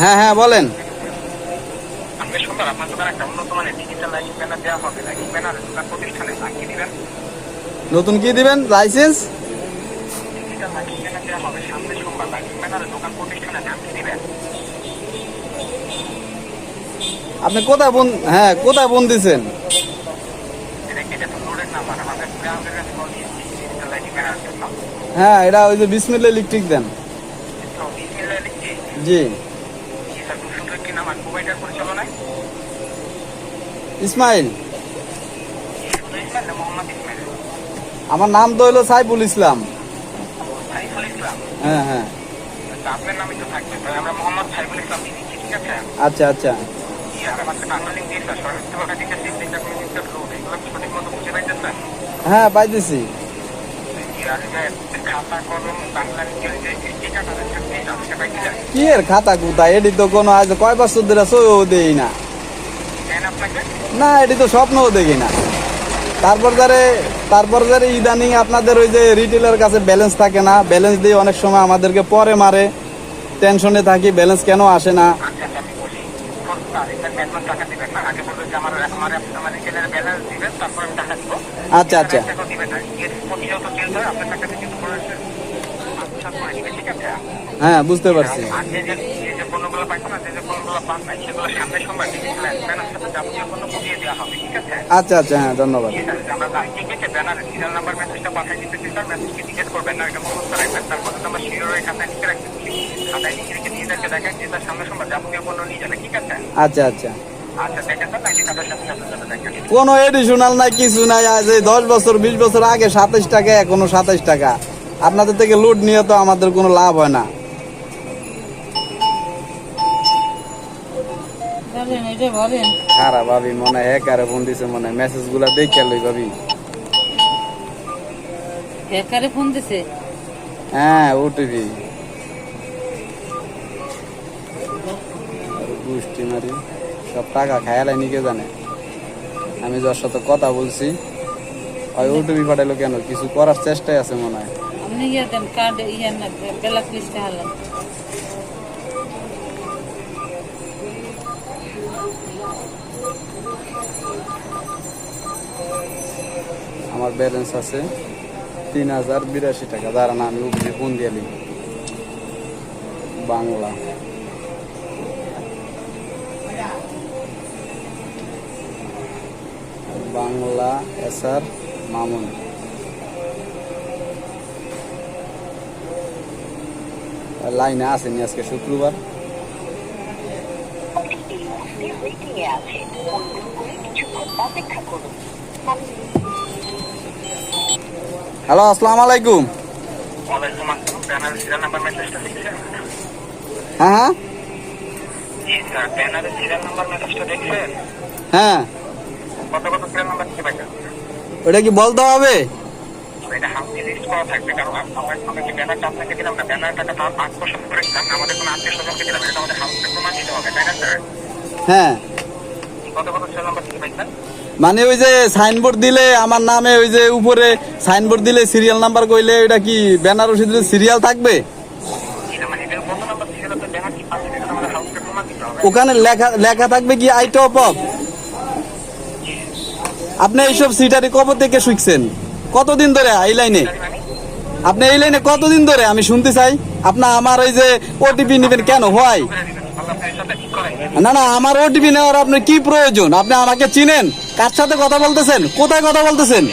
হ্যাঁ হ্যাঁ বলেন। নতুন কি দিবেন? লাইসেন্স? আপনি কোথায় বন হ্যাঁ কোথায় বন দিছেন? হ্যাঁ এটা ওই যে বিসমিল্লা ইলেকট্রিক দেন। জি। ইসমাইল। আমার নাম তো হলো সাইফুল ইসলাম। হ্যাঁ হ্যাঁ। আচ্ছা আচ্ছা। হ্যাঁ পাইতেছি। কি এর খাতা কুতা এটি তো কোনো আজ কয় বছর ধরে সইও দেই না। না এটি তো স্বপ্নও দেখি না। তারপর যারে তারপর যারে ইদানিং আপনাদের ওই যে রিটেলের কাছে ব্যালেন্স থাকে না ব্যালেন্স দিয়ে অনেক সময় আমাদেরকে পরে মারে। টেনশনে থাকি ব্যালেন্স কেন আসে না? আচ্ছা আচ্ছা। হ্যাঁ বুঝতে পারছি। আচ্ছা আচ্ছা হ্যাঁ ধন্যবাদ। আচ্ছা আচ্ছা। কোনো এডিশনাল নাই কিছু নাই আজ এই দশ বছর বিশ বছর আগে সাতাইশ টাকা এখনও সাতাইশ টাকা। আপনাদের থেকে লুট নিয়ে তো আমাদের কোনো লাভ হয় না। খারাপ ভাবি মনে হয় একারে ফোন দিছে মনে মেসেজগুলা দেখে লই ভাবি। বেকারে ফোন দিছে? হ্যাঁ ওটিভি গুষ্টি মারি। সব টাকা খায়ালাই নিকে জানে? আমি যার সাথে কথা বলছি ওই ওটিভি পাঠাইলো কেন কিছু করার চেষ্টায় আছে মনে হয়। আমার ব্যালেন্স আছে তিন হাজার বিরাশি টাকা। দাঁড়ান আমি ফোন দিয়ে বাংলা। বাংলা এসআর মামুন লাইনে আসেনি আজকে শুক্রবার মিটিংয়ে আছে অনুগ্রহ করে কিছুক্ষণ অপেক্ষা করুন হ্যালো আসসালামু আলাইকুম ওয়ালাইকুম আসসালাম ব্যানারের সিরিয়াল নাম্বার মেসেজটা দেখছেন হ্যাঁ হ্যাঁ ওটা কি বলতে হবে? এটা এটা হ্যাঁ। মানে ওই যে সাইনবোর্ড দিলে আমার নামে ওই যে উপরে সাইনবোর্ড দিলে সিরিয়াল নাম্বার কইলে ওইটা কি ব্যানার ওষুধ সিরিয়াল থাকবে? এটা মানে এটা ওখানে লেখা লেখা থাকবে কি আই টপ অফ আপনি এইসব সিটারি কবর থেকে শিখছেন কতদিন ধরে? এই লাইনে। আপনি এই লাইনে কতদিন ধরে? আমি শুনতে চাই। আপনার আমার ওই যে ওটিপি নেবেন কেন? হয় না না, আমার ওটিপি নেওয়ার আপনার কি প্রয়োজন? আপনি আমাকে চিনেন? কার সাথে কথা বলতেছেন? কোথায় কথা বলতেছেন?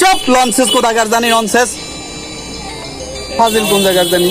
চপ লনসেস কোথাকার জানি ননসেস ফাজিল কোন জায়গার জানি?